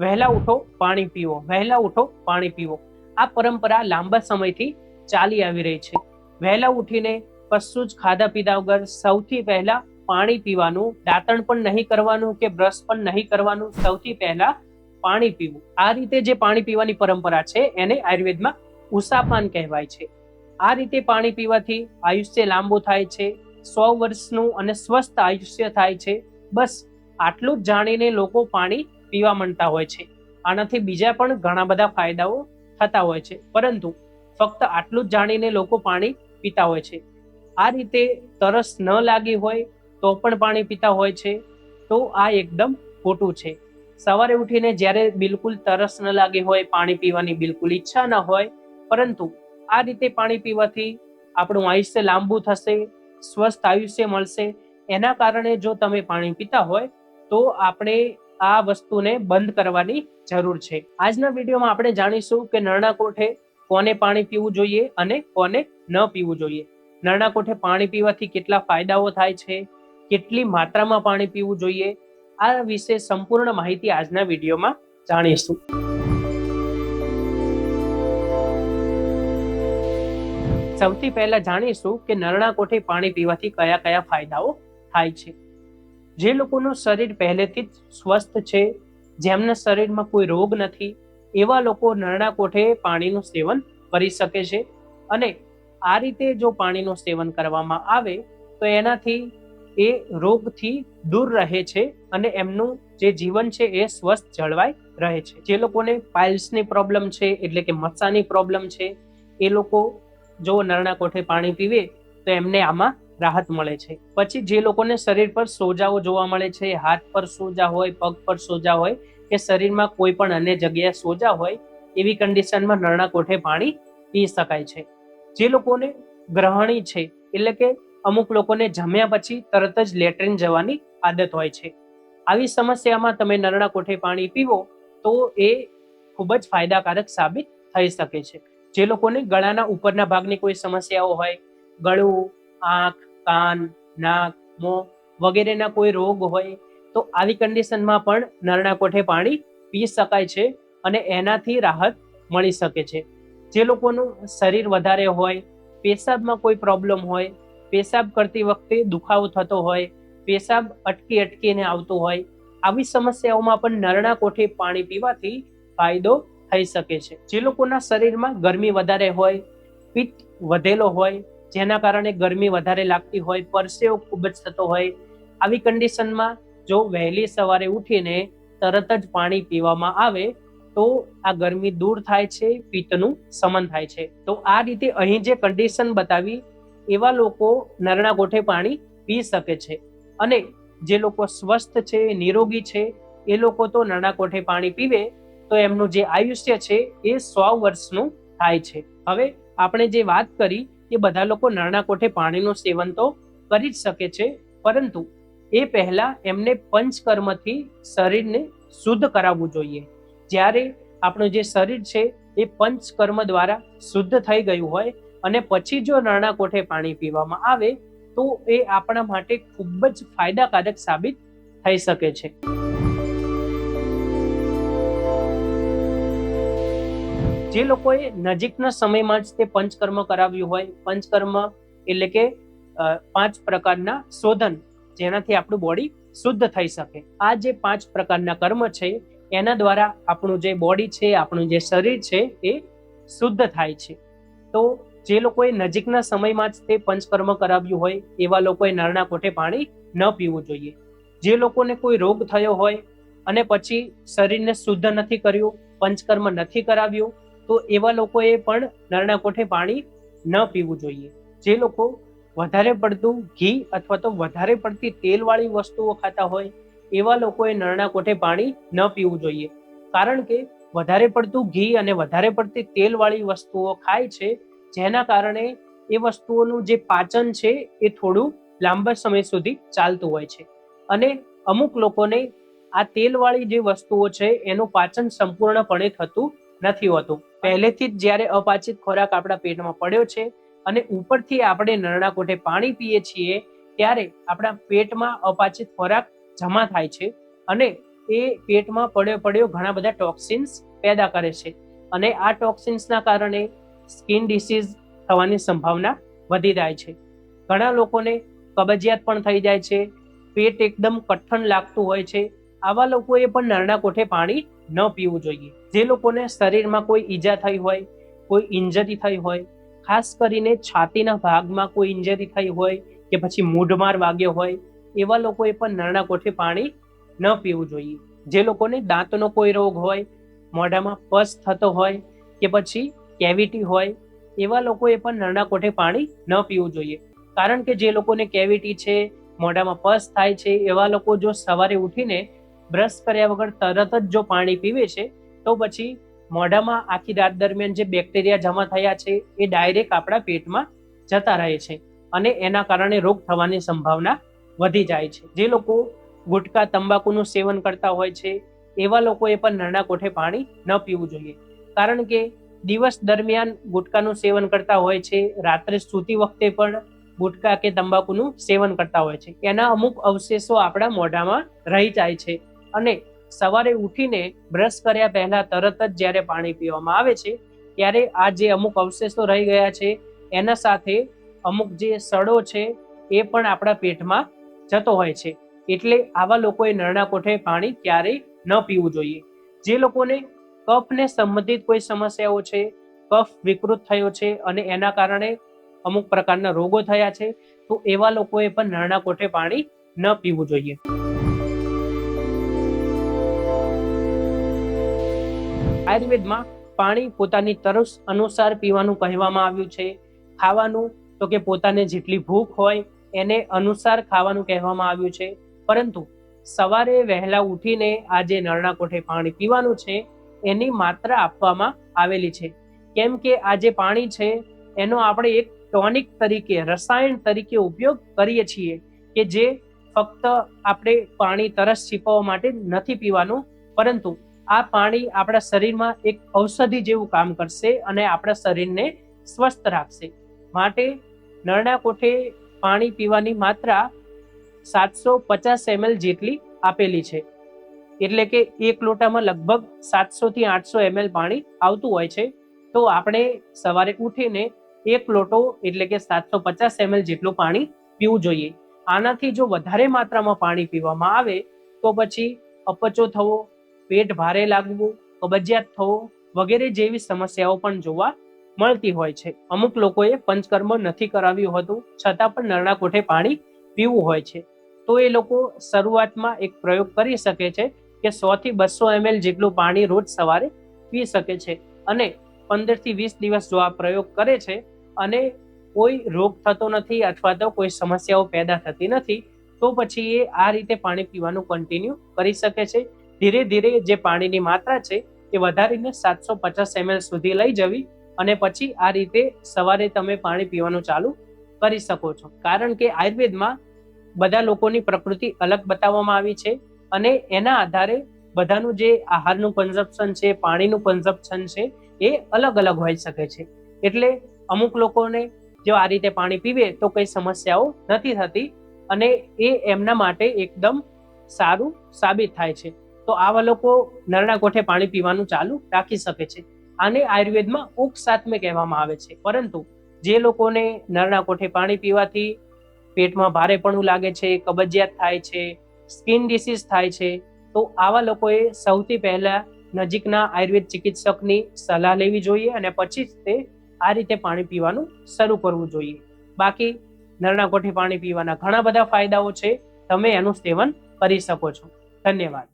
વહેલા ઉઠો, પાણી પીવો. વહેલા ઉઠો, પાણી પીવો. આ પરંપરા લાંબા સમયથી ચાલી આવી રહી છે. વહેલા ઉઠીને કશું જ ખાધા પીધા વગર સૌથી પહેલા પાણી પીવાનું, દાંતણ પણ નહીં કરવાનું કે બ્રશ પણ નહીં કરવાનું, સૌથી પહેલા પાણી પીવું. આ રીતે જે પાણી પીવાની પરંપરા છે, એને આયુર્વેદમાં ઉષાપાન કહેવાય છે. આ રીતે પાણી પીવાથી આયુષ્ય લાંબુ થાય છે, સો વર્ષનું અને સ્વસ્થ આયુષ્ય થાય છે. બસ, આટલું જ જાણીને લોકો પાણી પીવા માંડતા હોય છે. આનાથી બીજા પણ ઘણા બધા ફાયદાઓ થતા હોય છે. પરંતુ ફક્ત આટલું જ જાણીને લોકો પાણી પીતા હોય છે. આ રીતે તરસ ન લાગી હોય તો પણ પાણી પીતા હોય છે. તો આ એકદમ ખોટું છે. સવારે ઉઠીને જ્યારે બિલકુલ તરસ ન લાગી હોય, પાણી પીવાની બિલકુલ ઈચ્છા ન હોય, પરંતુ આ રીતે પાણી પીવાથી આપણું આયુષ્ય લાંબુ થશે, સ્વસ્થ આયુષ્ય મળશે. એના કારણે જો તમે પાણી પીતા હોય, તો આપણે આ વસ્તુને બંધ કરવાની જરૂર છે. આજના વિડીયોમાં આપણે જાણીશું કે નરણા કોઠે કોને પાણી પીવું જોઈએ અને કોને ન પીવું જોઈએ. નરણા કોઠે પાણી પીવાથી કેટલા ફાયદાઓ થાય છે? કેટલી માત્રામાં પાણી પીવું જોઈએ? આ વિશે સંપૂર્ણ માહિતી આજના વિડીયોમાં જાણીશું. સૌથી પહેલા જાણીશું કે નરણા કોઠે પાણી પીવાથી કયા કયા ફાયદાઓ થાય છે. જે લોકોનું શરીર પહેલેથી જ સ્વસ્થ છે, જેમના શરીરમાં કોઈ રોગ નથી, એવા લોકો નરણા કોઠે પાણીનું સેવન કરી શકે છે. અને આ રીતે જો પાણીનું સેવન કરવામાં આવે, તો એનાથી એ રોગથી દૂર રહે છે અને એમનું જે જીવન છે એ સ્વસ્થ જળવાઈ રહે છે. જે લોકોને પાઇલ્સની પ્રોબ્લેમ છે, એટલે કે મસાની પ્રોબ્લેમ છે, એ લોકો જો નરણા કોઠે પાણી પીવે, તો એમને આમાં રાહત મળે છે. પછી જે લોકોને શરીર પર સોજાઓ જોવા મળે છે, હાથ પર સોજા હોય, પગ પર સોજા હોય, કે શરીરમાં કોઈ પણ અન્ય જગ્યાએ સોજા હોય, એવી કન્ડિશનમાં નરણા કોઠે પાણી પી શકાય છે. જે લોકોને ગ્રહણી છે, એટલે કે અમુક લોકોને જમ્યા પછી તરત જ લેટ્રિન જવાની આદત હોય છે. આવી સમસ્યામાં તમે નરણા કોઠે પાણી પીવો, તો એ ખૂબ જ ફાયદાકારક સાબિત થઈ શકે છે. જે લોકોને ગળાના ઉપરના ભાગની કોઈ સમસ્યાઓ હોય, ગળું, આંખ કાન, નાક, મોં વગેરેના કોઈ રોગ હોય તો આવી કન્ડિશનમાં પણ નરણા કોઠે પાણી પી શકાય છે અને એનાથી રાહત મળી શકે છે. જે લોકોનું શરીર વધારે હોય, પેશાબમાં કોઈ પ્રોબ્લેમ હોય, પેશાબ કરતી વખતે દુખાવો થતો હોય, પેશાબ અટકી અટકીને આવતો હોય, આવી સમસ્યાઓમાં પણ નરણા કોઠે પાણી પીવાથી ફાયદો થઈ શકે છે. જે લોકોના શરીરમાં ગરમી વધારે હોય, પિત્ત વધેલો હોય જેના કારણે ગરમી વધારે લાગતી હોય, પરસેવો ખૂબ જ થતો હોય. આવી કન્ડિશનમાં જો વહેલી સવારે ઉઠીને તરત જ પાણી પીવામાં આવે, તો આ ગરમી દૂર થાય છે, પિત્તનું સમન થાય છે. તો આ રીતે અહીં જે કન્ડિશન બતાવી, એવા લોકો નરણા ગોઠે પાણી પી શકે છે. અને જે લોકો સ્વસ્થ છે, નિરોગી છે, એ લોકો તો નરણા કોઠે પાણી પીવે, તો એમનું જે આયુષ્ય છે, એ સો વર્ષનું થાય છે. હવે આપણે જે વાત કરી એ બધા લોકો નાના કોઠે પાણીનું સેવન તો કરી જ શકે છે, પરંતુ એ પહેલા એમને પંચકર્મથી શરીરને શુદ્ધ કરાવવું જોઈએ. જ્યારે આપણું જે શરીર છે, એ પંચકર્મ દ્વારા શુદ્ધ થઈ ગયું હોય અને પછી જો નરણા કોઠે પાણી પીવામાં આવે, તો એ આપણા માટે ખૂબ જ ફાયદાકારક સાબિત થઈ શકે છે. જે લોકોએ નજીકના સમયમાં જ તે પંચકર્મ કરાવ્યું હોય, પંચકર્મ એટલે કે પાંચ પ્રકારના શોધન જેનાથી આપણું બોડી શુદ્ધ થઈ શકે. આ જે પાંચ પ્રકારના કર્મ છે, એના દ્વારા આપણું જે બોડી છે, આપણું જે શરીર છે, એ શુદ્ધ થાય છે. તો જે લોકોએ નજીકના સમયમાં જ તે પંચકર્મ કરાવ્યું હોય, એવા લોકોએ નરણા કોઠે પાણી ન પીવું જોઈએ. જે લોકોને કોઈ રોગ થયો હોય, અને પછી શરીરને શુદ્ધ નથી કર્યું, પંચકર્મ નથી કરાવ્યું તો એવા લોકોએ પણ નરણા કોઠે પાણી ન પીવું જોઈએ. જે લોકો વધારે પડતું ઘી અથવા તો વધારે પડતી તેલવાળી વસ્તુઓ ખાતા હોય, એવા લોકોએ નરણા કોઠે પાણી ન પીવું જોઈએ. કારણ કે વધારે પડતું ઘી અને વધારે પડતી તેલવાળી વસ્તુઓ ખાય છે, જેના કારણે એ વસ્તુઓનું જે પાચન છે એ થોડું લાંબા સમય સુધી ચાલતું હોય છે. અને અમુક લોકોને આ તેલવાળી જે વસ્તુઓ છે, એનું પાચન સંપૂર્ણપણે થતું નથી હોતું. પહેલેથી જ જ્યારે અપાચિત ખોરાક આપણા પેટમાં પડ્યો છે અને ઉપરથી આપણે નરણા કોઠે પાણી પીએ છીએ, ત્યારે આપણા પેટમાં અપાચિત ખોરાક જમા થાય છે અને એ પેટમાં પડ્યો પડ્યો ઘણા બધા ટોક્સિન્સ પેદા કરે છે. અને આ ટોક્સિન્સના કારણે સ્કિન ડિસીઝ થવાની સંભાવના વધી જાય છે. ઘણા લોકોને કબજિયાત પણ થઈ જાય છે. પેટ એકદમ કઠણ લાગતું હોય છે. આવા લોકોએ પણ નરણા કોઠે પાણી ન પીવું જોઈએ. જે લોકોને શરીરમાં કોઈ ઈજા થઈ હોય, કોઈ ઇન્જરી થઈ હોય, ખાસ કરીને છાતીના ભાગમાં કોઈ ઇન્જરી થઈ હોય કે પછી મૂઢમાર વાગ્યો હોય, એવા લોકોએ પણ નરણા કોઠે પાણી ન પીવું જોઈએ. જે લોકોને દાંતનો કોઈ રોગ હોય, મોઢામાં પસ થતો હોય કે પછી કેવિટી હોય, એવા લોકોએ પણ નરણા કોઠે પાણી ન પીવું જોઈએ. કારણ કે જે લોકોને કેવિટી છે, મોઢામાં પસ થાય છે, એવા લોકો જો સવારે ઉઠીને બ્રશ કર્યા વગર તરત જ જો પાણી પીવે છે, તો પછી મોઢામાં આખી રાત દરમિયાન જે બેક્ટેરિયા જમા થયા છે, એ ડાયરેક્ટ આપણા પેટમાં જતા રહે છે અને એના કારણે રોગ થવાની સંભાવના વધી જાય છે. જે લોકો ગુટકા, તંબાકુનું સેવન કરતા હોય છે, એવા લોકોએ પણ નરણા કોઠે પાણી ન પીવું જોઈએ. કારણ કે દિવસ દરમિયાન ગુટકાનું સેવન કરતા હોય છે, રાત્રે સૂતી વખતે પણ ગુટકા કે તંબાકુનું સેવન કરતા હોય છે. એના અમુક અવશેષો આપણા મોઢામાં રહી જાય છે. અને સવારે ઉઠીને બ્રશ કર્યા પહેલા તરત જ જ્યારે પાણી પીવામાં આવે છે, ત્યારે આ જે અમુક અવશેષો રહી ગયા છે, એના સાથે અમુક જે સડો છે, એ પણ આપણા પેટમાં જતો હોય છે. એટલે આવા લોકોએ નરણા કોઠે પાણી ક્યારેય ન પીવું જોઈએ. જે લોકોને કફને સંબંધિત કોઈ સમસ્યાઓ છે, કફ વિકૃત થયો છે અને એના કારણે અમુક પ્રકારના રોગો થયા છે, તો એવા લોકોએ પણ નરણા કોઠે પાણી ન પીવું જોઈએ. આયુર્વેદમાં પાણી પોતાની તરસ અનુસાર પીવાનું કહેવામાં આવ્યું છે. ખાવાનું તો કે પોતાને જેટલી ભૂખ હોય એને અનુસાર ખાવાનું કહેવામાં આવ્યું છે. પરંતુ સવારે વહેલા ઉઠીને આ નરણા કોઠે પાણી પીવાનું છે એની માત્રા આપવામાં આવેલી છે. કેમ કે આ જે પાણી છે એનો આપણે એક ટોનિક તરીકે, રસાયણ તરીકે ઉપયોગ કરીએ છીએ કે જે ફક્ત આપણે પાણી તરસ છીપવવા માટે નથી પીવાનું. પરંતુ આ પાણી આપણા શરીરમાં એક ઔષધિ જેવું કામ કરશે અને આપણા શરીરને સ્વસ્થ રાખશે. માટે નરણા કોઠે પાણી પીવાની માત્રા સાતસો પચાસ એમએલ જેટલી આપેલી છે. એટલે કે એક લોટામાં લગભગ સાતસો થી આઠસો એમએલ પાણી આવતું હોય છે. તો આપણે સવારે ઉઠીને એક લોટો એટલે કે સાતસો પચાસ એમએલ જેટલું પાણી પીવું જોઈએ. આનાથી જો વધારે માત્રામાં પાણી પીવામાં આવે તો પછી અપચો થવો પેટ ભારે લાગવું, કબજિયાત થવો વગેરે જેવી સમસ્યાઓ પણ જોવા મળતી હોય છે. અમુક લોકોએ પંચકર્મ નથી કરાવ્યું હતું, છતાં પણ નરણા કોઠે પાણી પીવું હોય છે. તો એ લોકો શરૂઆતમાં એક પ્રયોગ કરી શકે છે કે સો થી બસો એમએલ જેટલું પાણી રોજ સવારે પી શકે છે અને પંદરથી વીસ દિવસ જો આ પ્રયોગ કરે છે અને કોઈ રોગ થતો નથી અથવા તો કોઈ સમસ્યાઓ પેદા થતી નથી, તો પછી એ આ રીતે પાણી પીવાનું કન્ટિન્યુ કરી શકે છે. ધીરે ધીરે જે પાણીની માત્રા છે એ વધારીને સાતસો પચાસ એમએલ સુધી લઈ જવી અને પછી આ રીતે સવારે તમે પાણી પીવાનું ચાલુ કરી શકો છો. કારણ કે આયુર્વેદમાં બધા લોકોની પ્રકૃતિ અલગ બતાવવામાં આવી છે અને એના આધારે બધાનું જે આહારનું કન્ઝપ્શન છે, પાણીનું કન્ઝપ્શન છે એ અલગ અલગ હોઈ શકે છે. એટલે અમુક લોકોને જો આ રીતે પાણી પીવે તો કઈ સમસ્યાઓ નથી થતી અને એ એમના માટે એકદમ સારું સાબિત થાય છે. તો આવા લોકો નરણા કોઠે પાણી પીવાનું ચાલુ રાખી શકે છે. આને આયુર્વેદમાં ઉક સાતમે કહેવામાં આવે છે. પરંતુ જે લોકોને નરણા કોઠે પાણી પીવાથી પેટમાં ભારેપણું લાગે છે, કબજિયાત થાય છે, સ્કિન ડિસીઝ થાય છે, તો આવા લોકોએ સૌથી પહેલા નજીકના આયુર્વેદ ચિકિત્સકની સલાહ લેવી જોઈએ અને પછી જ તે આ રીતે પાણી પીવાનું શરૂ કરવું જોઈએ. બાકી નરણા કોઠે પાણી પીવાના ઘણા બધા ફાયદાઓ છે. તમે એનું સેવન કરી શકો છો. ધન્યવાદ.